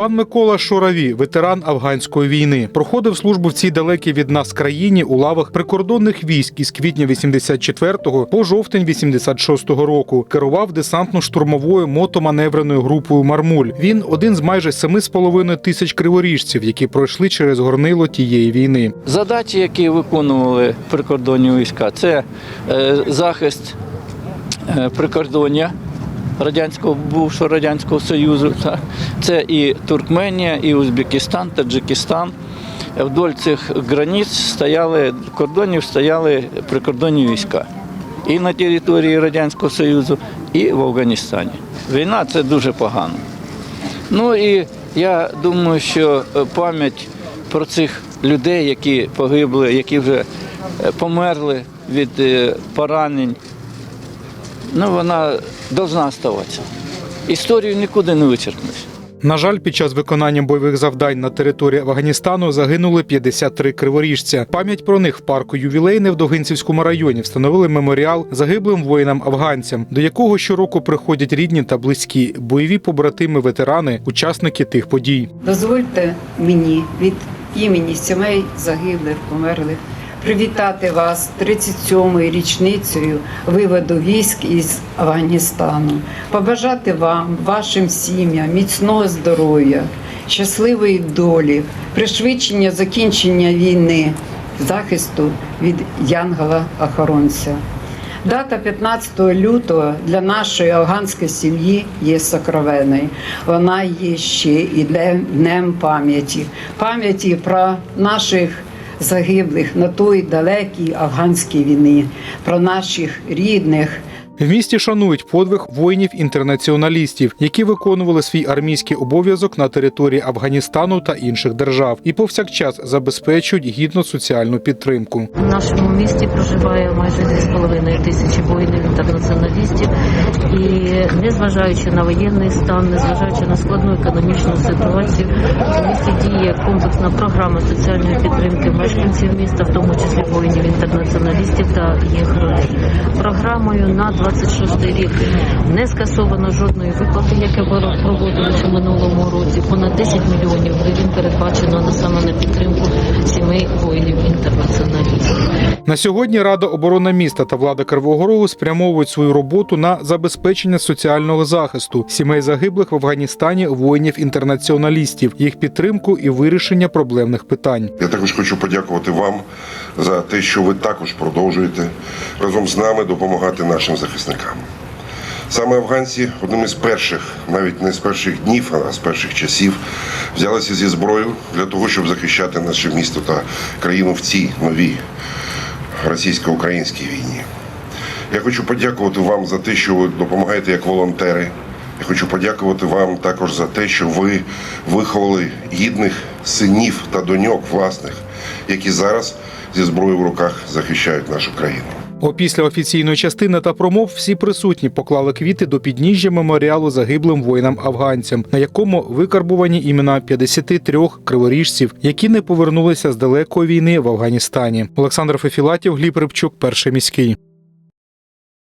Пан Микола Шораві, ветеран афганської війни, проходив службу в цій далекій від нас країні у лавах прикордонних військ із квітня 84-го по жовтень 86-го року. Керував десантно-штурмовою мотоманевреною групою Мармуль. Він один з майже семи з половиною тисяч криворіжців, які пройшли через горнило тієї війни. Задачі, які виконували прикордонні війська, це е, захист е, прикордоння радянського бувшого радянського союзу. та. Це і Туркменія, і Узбекистан, Таджикистан. Вдоль цих границь стояли кордонів стояли прикордонні війська і на території Радянського Союзу, і в Афганістані. Війна це дуже погано. Ну і я думаю, що е, пам'ять про цих людей, які погибли, які вже е, померли від е, поранень, ну вона повинна ставатися. Історію нікуди не вичерпнеш. На жаль, під час виконання бойових завдань на території Афганістану загинули 53 криворіжця. Пам'ять про них в парку ювілейне в Довгинцівському районі встановили меморіал загиблим воїнам-афганцям, до якого щороку приходять рідні та близькі бойові побратими, ветерани, учасники тих подій. Дозвольте мені від імені сімей загиблих, померлих привітати вас 37-ю річницею виводу військ із Афганістану, побажати вам, вашим сім'ям міцного здоров'я, щасливої долі, пришвидшення закінчення війни, захисту від янгола-охоронця. Дата 15 лютого для нашої афганської сім'ї є сокровенною. Вона є ще і днем пам'яті, пам'яті про наших загиблих на той далекій афганській війні, про наших рідних. В місті шанують подвиг воїнів-інтернаціоналістів, які виконували свій армійський обов'язок на території Афганістану та інших держав, і повсякчас забезпечують гідну соціальну підтримку. В нашому місті проживає майже 2,5 тисячі воїнів інтернаціоналістів, і незважаючи на воєнний стан, незважаючи на складну економічну ситуацію, в місті діє комплексна програма соціальної підтримки мешканців міста, в тому числі воїнів інтернаціоналістів та їх родин. Програмою на 26 рік не скасовано жодної виплати, яке було проводилося в минулому році. Понад 10 мільйонів гривень передбачено на саме на підтримку сімей воїнів інтернаціоналістів. На сьогодні Рада оборони міста та влада Кривого Рогу спрямовують свою роботу на забезпечення соціального захисту сімей загиблих в Афганістані воїнів-інтернаціоналістів, їх підтримку і вирішення проблемних питань. Я також хочу подякувати вам за те, що ви також продовжуєте разом з нами допомагати нашим захисникам. Саме афганці одним із перших, навіть не з перших днів, а з перших часів, взялися зі зброєю для того, щоб захищати наше місто та країну в цій новій російсько-українській війні. Я хочу подякувати вам за те, що ви допомагаєте як волонтери. Я хочу подякувати вам також за те, що ви виховали гідних синів та доньок власних, які зараз зі зброєю в руках захищають нашу країну. Опісля офіційної частини та промов всі присутні поклали квіти до підніжжя меморіалу загиблим воїнам-афганцям, на якому викарбувані імена 53 криворіжців, які не повернулися з далекої війни в Афганістані. Олександр Фефілатів, Гліб Рибчук, перший міський.